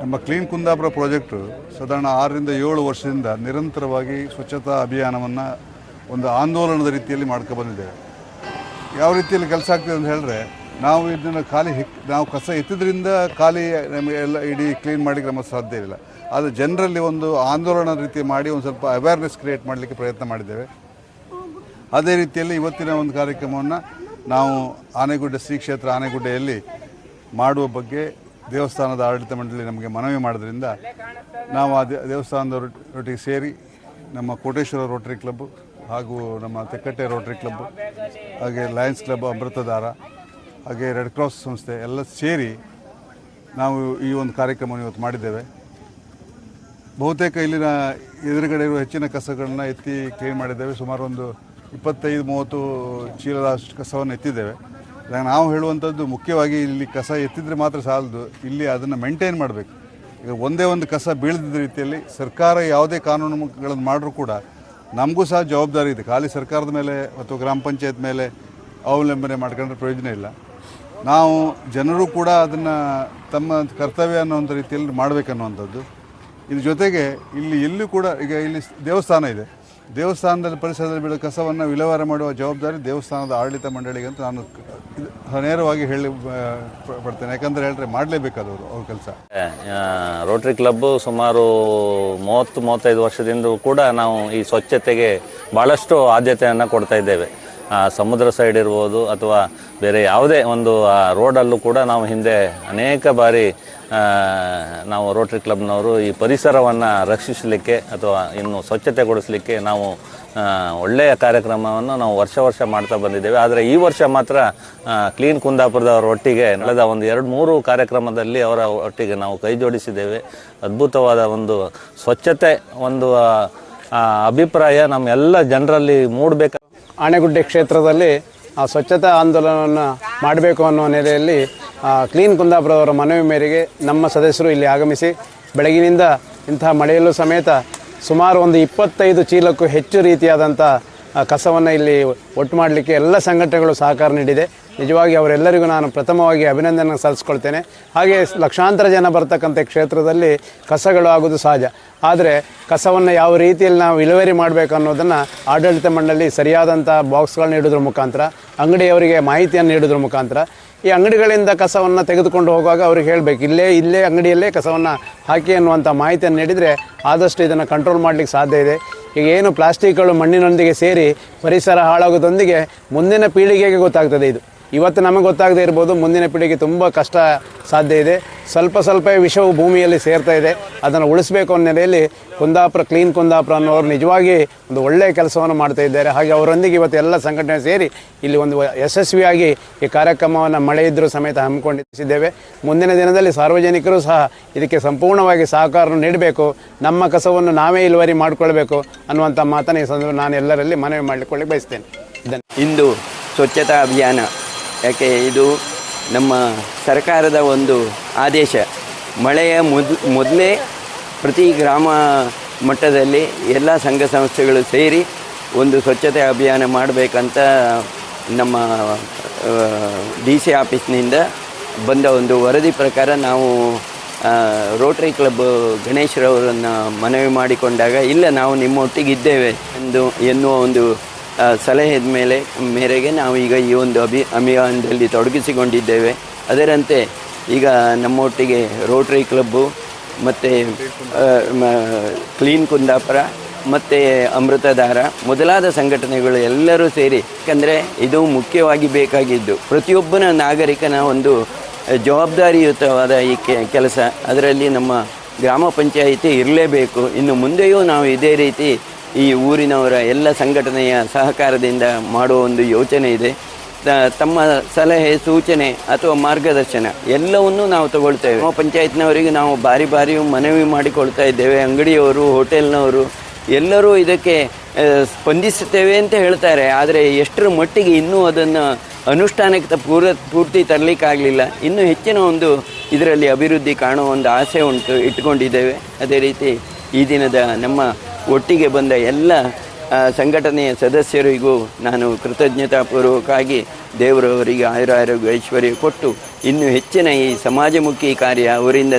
ನಮ್ಮ clean Kundapura project ಸಾಧಾರಣ ಆರರಿಂದ ಏಳು ವರ್ಷದಿಂದ ನಿರಂತರವಾಗಿ ಸ್ವಚ್ಛತಾ ಅಭಿಯಾನವನ್ನು ಒಂದು ಆಂದೋಲನದ ರೀತಿಯಲ್ಲಿ ಮಾಡ್ಕೊ ಬಂದಿದ್ದೇವೆ ಯಾವ ರೀತಿಯಲ್ಲಿ ಕೆಲಸ ಆಗ್ತದೆ ಅಂತ ಹೇಳಿದ್ರೆ, ನಾವು ಇದನ್ನು ಖಾಲಿ ಹೆಕ್, ನಾವು ಕಸ ಎತ್ತಿದ್ರಿಂದ ಖಾಲಿ ನಮಗೆ ಎಲ್ಲ ಇಡೀ ಕ್ಲೀನ್ ಮಾಡಲಿಕ್ಕೆ ನಮಗೆ ಸಾಧ್ಯ ಇಲ್ಲ ಆದರೆ ಜನರಲ್ಲಿ ಒಂದು ಆಂದೋಲನ ರೀತಿ ಮಾಡಿ ಒಂದು ಸ್ವಲ್ಪ ಅವೇರ್ನೆಸ್ ಕ್ರಿಯೇಟ್ ಮಾಡಲಿಕ್ಕೆ ಪ್ರಯತ್ನ ಮಾಡಿದ್ದೇವೆ. ಅದೇ ರೀತಿಯಲ್ಲಿ ಇವತ್ತಿನ ಒಂದು ಕಾರ್ಯಕ್ರಮವನ್ನು ನಾವು ಆನೆಗುಡ್ಡ ಶ್ರೀ ಕ್ಷೇತ್ರ ಆನೆಗುಡ್ಡೆಯಲ್ಲಿ ಮಾಡುವ ಬಗ್ಗೆ ದೇವಸ್ಥಾನದ ಆಡಳಿತ ಮಂಡಳಿ ನಮಗೆ ಮನವಿ ಮಾಡೋದ್ರಿಂದ ನಾವು ಆ ದೇವಸ್ಥಾನದ ರೊಟ್ಟಿಗೆ ಸೇರಿ ನಮ್ಮ ಕೋಟೇಶ್ವರ ರೋಟರಿ ಕ್ಲಬ್ ಹಾಗೂ ನಮ್ಮ ತೆಕ್ಕಟ್ಟೆ ರೋಟರಿ ಕ್ಲಬ್ ಹಾಗೆ ಲಯನ್ಸ್ ಕ್ಲಬ್ ಅಮೃತಧಾರ ಹಾಗೆ ರೆಡ್ ಕ್ರಾಸ್ ಸಂಸ್ಥೆ ಎಲ್ಲ ಸೇರಿ ನಾವು ಈ ಒಂದು ಕಾರ್ಯಕ್ರಮವನ್ನು ಇವತ್ತು ಮಾಡಿದ್ದೇವೆ. ಬಹುತೇಕ ಇಲ್ಲಿನ ಎದುರುಗಡೆ ಇರುವ ಹೆಚ್ಚಿನ ಕಸಗಳನ್ನ ಎತ್ತಿ ಕ್ಲೀನ್ ಮಾಡಿದ್ದೇವೆ. ಸುಮಾರು ಒಂದು ಇಪ್ಪತ್ತೈದು, ಮೂವತ್ತು ಚೀಲದಷ್ಟು ಕಸವನ್ನು ಎತ್ತಿದ್ದೇವೆ. ನಾವು ಹೇಳುವಂಥದ್ದು ಮುಖ್ಯವಾಗಿ ಇಲ್ಲಿ ಕಸ ಎತ್ತಿದ್ರೆ ಮಾತ್ರ ಸಾಲದು. ಇಲ್ಲಿ ಅದನ್ನು ಮೇಂಟೈನ್ ಮಾಡಬೇಕು. ಈಗ ಒಂದೇ ಒಂದು ಕಸ ಬೀಳದಿದ್ದ ರೀತಿಯಲ್ಲಿ ಸರ್ಕಾರ ಯಾವುದೇ ಕಾನೂನುಗಳನ್ನು ಮಾಡಿದ್ರೂ ಕೂಡ ನಮಗೂ ಸಹ ಜವಾಬ್ದಾರಿ ಇದೆ. ಖಾಲಿ ಸರ್ಕಾರದ ಮೇಲೆ ಅಥವಾ ಗ್ರಾಮ ಪಂಚಾಯತ್ ಮೇಲೆ ಅವಲಂಬನೆ ಮಾಡ್ಕೊಂಡ್ರೆ ಪ್ರಯೋಜನ ಇಲ್ಲ. ನಾವು ಜನರು ಕೂಡ ಅದನ್ನು ತಮ್ಮ ಕರ್ತವ್ಯ ಅನ್ನುವಂಥ ರೀತಿಯಲ್ಲಿ ಮಾಡಬೇಕನ್ನುವಂಥದ್ದು ಇದ್ರ ಜೊತೆಗೆ ಇಲ್ಲಿ ಎಲ್ಲೂ ಕೂಡ ಈಗ ಇಲ್ಲಿ ದೇವಸ್ಥಾನ ಇದೆ. ದೇವಸ್ಥಾನದಲ್ಲಿ ಪರಿಸರದಲ್ಲಿ ಬೀಳೋ ಕಸವನ್ನು ವಿಲೇವಾರಿ ಮಾಡುವ ಜವಾಬ್ದಾರಿ ದೇವಸ್ಥಾನದ ಆಡಳಿತ ಮಂಡಳಿಗೆ ಅಂತ ನಾನು ನೇರವಾಗಿ ಹೇಳಿ ಪಡ್ತೇನೆ. ಯಾಕಂದರೆ ಹೇಳಿದ್ರೆ ಮಾಡಲೇಬೇಕಾದವರು ಅವ್ರ ಕೆಲಸ. ರೋಟ್ರಿ ಕ್ಲಬ್ಬು ಸುಮಾರು ಮೂವತ್ತು, ಮೂವತ್ತೈದು ವರ್ಷದಿಂದ ಕೂಡ ನಾವು ಈ ಸ್ವಚ್ಛತೆಗೆ ಭಾಳಷ್ಟು ಆದ್ಯತೆಯನ್ನು ಕೊಡ್ತಾ ಇದ್ದೇವೆ. ಸಮುದ್ರ ಸೈಡ್ ಇರ್ಬೋದು ಅಥವಾ ಬೇರೆ ಯಾವುದೇ ಒಂದು ಆ, ರೋಡಲ್ಲೂ ಕೂಡ ನಾವು ಹಿಂದೆ ಅನೇಕ ಬಾರಿ ನಾವು ರೋಟ್ರಿ ಕ್ಲಬ್ನವರು ಈ ಪರಿಸರವನ್ನು ರಕ್ಷಿಸಲಿಕ್ಕೆ ಅಥವಾ ಇನ್ನು ಸ್ವಚ್ಛತೆಗೊಳಿಸಲಿಕ್ಕೆ ನಾವು ಒಳ್ಳೆಯ ಕಾರ್ಯಕ್ರಮವನ್ನು ನಾವು ವರ್ಷ ವರ್ಷ ಮಾಡ್ತಾ ಬಂದಿದ್ದೇವೆ. ಆದರೆ ಈ ವರ್ಷ ಮಾತ್ರ ಕ್ಲೀನ್ ಕುಂದಾಪುರದವರ ಒಟ್ಟಿಗೆ ನಡೆದ ಒಂದು ಎರಡು ಮೂರು ಕಾರ್ಯಕ್ರಮದಲ್ಲಿ ಅವರ ಒಟ್ಟಿಗೆ ನಾವು ಕೈ ಜೋಡಿಸಿದ್ದೇವೆ. ಅದ್ಭುತವಾದ ಒಂದು ಸ್ವಚ್ಛತೆ ಒಂದು ಅಭಿಪ್ರಾಯ ನಮ್ಮೆಲ್ಲ ಜನರಲ್ಲಿ ಮೂಡಬೇಕು ಆನೆಗುಡ್ಡೆ ಕ್ಷೇತ್ರದಲ್ಲಿ ಸ್ವಚ್ಛತಾ ಆಂದೋಲನವನ್ನು ಮಾಡಬೇಕು ಅನ್ನೋ ನೆಲೆಯಲ್ಲಿ ಕ್ಲೀನ್ ಕುಂದಾಪುರದವರ ಮನವಿ ಮೇರೆಗೆ ನಮ್ಮ ಸದಸ್ಯರು ಇಲ್ಲಿ ಆಗಮಿಸಿ, ಬೆಳಗಿನಿಂದ ಇಂತಹ ಮಳೆಯಲ್ಲೂ ಸಮೇತ ಸುಮಾರು ಒಂದು ಇಪ್ಪತ್ತೈದು ಚೀಲಕ್ಕೂ ಹೆಚ್ಚು ರೀತಿಯಾದಂಥ ಕಸವನ್ನು ಇಲ್ಲಿ ಒಟ್ಟು ಮಾಡಲಿಕ್ಕೆ ಎಲ್ಲ ಸಂಘಟನೆಗಳು ಸಹಕಾರ ನೀಡಿದೆ. ನಿಜವಾಗಿ ಅವರೆಲ್ಲರಿಗೂ ನಾನು ಪ್ರಥಮವಾಗಿ ಅಭಿನಂದನೆ ಸಲ್ಲಿಸ್ಕೊಳ್ತೇನೆ. ಹಾಗೆ ಲಕ್ಷಾಂತರ ಜನ ಬರ್ತಕ್ಕಂಥ ಕ್ಷೇತ್ರದಲ್ಲಿ ಕಸಗಳು ಆಗೋದು ಸಹಜ. ಆದರೆ ಕಸವನ್ನು ಯಾವ ರೀತಿಯಲ್ಲಿ ನಾವು ಇಳುವರಿ ಮಾಡಬೇಕು ಅನ್ನೋದನ್ನು ಆಡಳಿತ ಮಂಡಳಿ ಸರಿಯಾದಂಥ ಬಾಕ್ಸ್ಗಳನ್ನ ಇಡೋದ್ರ ಮುಖಾಂತರ, ಅಂಗಡಿಯವರಿಗೆ ಮಾಹಿತಿಯನ್ನು ನೀಡೋದ್ರ ಮುಖಾಂತರ, ಈ ಅಂಗಡಿಗಳಿಂದ ಕಸವನ್ನು ತೆಗೆದುಕೊಂಡು ಹೋಗುವಾಗ ಅವ್ರಿಗೆ ಹೇಳಬೇಕು, ಇಲ್ಲೇ ಇಲ್ಲೇ ಅಂಗಡಿಯಲ್ಲೇ ಕಸವನ್ನು ಹಾಕಿ ಅನ್ನುವಂಥ ಮಾಹಿತಿಯನ್ನು ನೀಡಿದರೆ ಆದಷ್ಟು ಇದನ್ನು ಕಂಟ್ರೋಲ್ ಮಾಡಲಿಕ್ಕೆ ಸಾಧ್ಯ ಇದೆ. ಈಗ ಏನು ಪ್ಲಾಸ್ಟಿಕ್ಗಳು ಮಣ್ಣಿನೊಂದಿಗೆ ಸೇರಿ ಪರಿಸರ ಹಾಳಾಗೋದೊಂದಿಗೆ ಮುಂದಿನ ಪೀಳಿಗೆಗೆ ಗೊತ್ತಾಗ್ತದೆ ಇದು. ಇವತ್ತು ನಮಗೆ ಗೊತ್ತಾಗದೇ ಇರ್ಬೋದು ಮುಂದಿನ ಪೀಳಿಗೆ ತುಂಬ ಕಷ್ಟ ಸಾಧ್ಯ ಇದೆ. ಸ್ವಲ್ಪ ಸ್ವಲ್ಪ ವಿಷವು ಭೂಮಿಯಲ್ಲಿ ಸೇರ್ತಾ ಇದೆ. ಅದನ್ನು ಉಳಿಸಬೇಕು ಅನ್ನೋ ನೆಲೆಯಲ್ಲಿ ಕುಂದಾಪುರ, ಕ್ಲೀನ್ ಕುಂದಾಪುರ ಅನ್ನೋರು ನಿಜವಾಗಿ ಒಂದು ಒಳ್ಳೆಯ ಕೆಲಸವನ್ನು ಮಾಡ್ತಾ ಇದ್ದಾರೆ. ಹಾಗೆ ಅವರೊಂದಿಗೆ ಇವತ್ತು ಎಲ್ಲ ಸಂಘಟನೆ ಸೇರಿ ಇಲ್ಲಿ ಒಂದು ಯಶಸ್ವಿಯಾಗಿ ಈ ಕಾರ್ಯಕ್ರಮವನ್ನು ಮಳೆ ಇದ್ದರೂ ಸಮೇತ ಹಮ್ಮಿಕೊಂಡಿದ್ದೇವೆ. ಮುಂದಿನ ದಿನದಲ್ಲಿ ಸಾರ್ವಜನಿಕರು ಸಹ ಇದಕ್ಕೆ ಸಂಪೂರ್ಣವಾಗಿ ಸಹಕಾರ ನೀಡಬೇಕು. ನಮ್ಮ ಕಸವನ್ನು ನಾವೇ ಇಳುವರಿ ಮಾಡಿಕೊಳ್ಬೇಕು ಅನ್ನುವಂಥ ಮಾತನ್ನು ಈ ಸಂದರ್ಭ ನಾನು ಎಲ್ಲರಲ್ಲಿ ಮನವಿ ಮಾಡಿಕೊಳ್ಳಿ ಬಯಸ್ತೇನೆ. ಇಂದು ಸ್ವಚ್ಛತಾ ಅಭಿಯಾನ ಯಾಕೆ ಇದು ನಮ್ಮ ಸರ್ಕಾರದ ಒಂದು ಆದೇಶ. ಮಳೆಯ ಮೊದ್, ಮೊದಲೇ ಪ್ರತಿ ಗ್ರಾಮ ಮಟ್ಟದಲ್ಲಿ ಎಲ್ಲ ಸಂಘ ಸಂಸ್ಥೆಗಳು ಸೇರಿ ಒಂದು ಸ್ವಚ್ಛತೆ ಅಭಿಯಾನ ಮಾಡಬೇಕಂತ ನಮ್ಮ ಡಿ ಸಿ ಆಫೀಸ್ನಿಂದ ಬಂದ ಒಂದು ವರದಿ ಪ್ರಕಾರ ನಾವು ರೋಟ್ರಿ ಕ್ಲಬ್ ಗಣೇಶ್ರವರನ್ನು ಮನವಿ ಮಾಡಿಕೊಂಡಾಗ, ಇಲ್ಲ ನಾವು ನಿಮ್ಮೊಟ್ಟಿಗಿದ್ದೇವೆ ಎಂದು ಎನ್ನುವ ಒಂದು ಆ, ಸಲಹೆದ ಮೇಲೆ ಮೇರೆಗೆ ನಾವು ಈಗ ಈ ಒಂದು ಅಭಿ ಅಭಿಯಾನದಲ್ಲಿ ತೊಡಗಿಸಿಕೊಂಡಿದ್ದೇವೆ. ಅದರಂತೆ ಈಗ ನಮ್ಮೊಟ್ಟಿಗೆ ರೋಟ್ರಿ ಕ್ಲಬ್ಬು ಮತ್ತು ಕ್ಲೀನ್ ಕುಂದಾಪುರ ಮತ್ತು ಅಮೃತಧಾರ ಮೊದಲಾದ ಸಂಘಟನೆಗಳು ಎಲ್ಲರೂ ಸೇರಿ ಯಾಕಂದರೆ ಇದು ಮುಖ್ಯವಾಗಿ ಬೇಕಾಗಿದ್ದು. ಪ್ರತಿಯೊಬ್ಬನ ನಾಗರಿಕನ ಒಂದು ಜವಾಬ್ದಾರಿಯುತವಾದ ಈ ಕೆಲಸ. ಅದರಲ್ಲಿ ನಮ್ಮ ಗ್ರಾಮ ಪಂಚಾಯಿತಿ ಇರಲೇಬೇಕು. ಇನ್ನು ಮುಂದೆಯೂ ನಾವು ಇದೇ ರೀತಿ ಈ ಊರಿನವರ ಎಲ್ಲ ಸಂಘಟನೆಯ ಸಹಕಾರದಿಂದ ಮಾಡುವ ಒಂದು ಯೋಚನೆ ಇದೆ. ತಮ್ಮ ಸಲಹೆ, ಸೂಚನೆ ಅಥವಾ ಮಾರ್ಗದರ್ಶನ ಎಲ್ಲವನ್ನೂ ನಾವು ತಗೊಳ್ತೇವೆ. ನಮ್ಮ ಪಂಚಾಯತ್ನವರಿಗೆ ನಾವು ಬಾರಿ ಬಾರಿ ಮನವಿ ಮಾಡಿಕೊಳ್ತಾ ಇದ್ದೇವೆ. ಅಂಗಡಿಯವರು, ಹೋಟೆಲ್ನವರು ಎಲ್ಲರೂ ಇದಕ್ಕೆ ಸ್ಪಂದಿಸುತ್ತೇವೆ ಅಂತ ಹೇಳ್ತಾರೆ. ಆದರೆ ಎಷ್ಟರ ಮಟ್ಟಿಗೆ ಇನ್ನೂ ಅದನ್ನು ಅನುಷ್ಠಾನಕ್ಕೆ ಪೂರ, ಪೂರ್ತಿ ತರಲಿಕ್ಕಾಗಲಿಲ್ಲ. ಇನ್ನೂ ಹೆಚ್ಚಿನ ಒಂದು ಇದರಲ್ಲಿ ಅಭಿವೃದ್ಧಿ ಕಾಣುವ ಒಂದು ಆಸೆ ಉಂಟು ಇಟ್ಟುಕೊಂಡಿದ್ದೇವೆ ಅದೇ ರೀತಿ ಈ ದಿನದ ನಮ್ಮ ಒಟ್ಟಿಗೆ ಬಂದ ಎಲ್ಲ ಸಂಘಟನೆಯ ಸದಸ್ಯರಿಗೂ ನಾನು ಕೃತಜ್ಞತಾಪೂರ್ವಕವಾಗಿ ದೇವರವರಿಗೆ ಆಯುರಾರೋಗ್ಯ ಐಶ್ವರ್ಯ ಕೊಟ್ಟು, ಇನ್ನೂ ಹೆಚ್ಚಿನ ಈ ಸಮಾಜಮುಖಿ ಕಾರ್ಯ ಅವರಿಂದ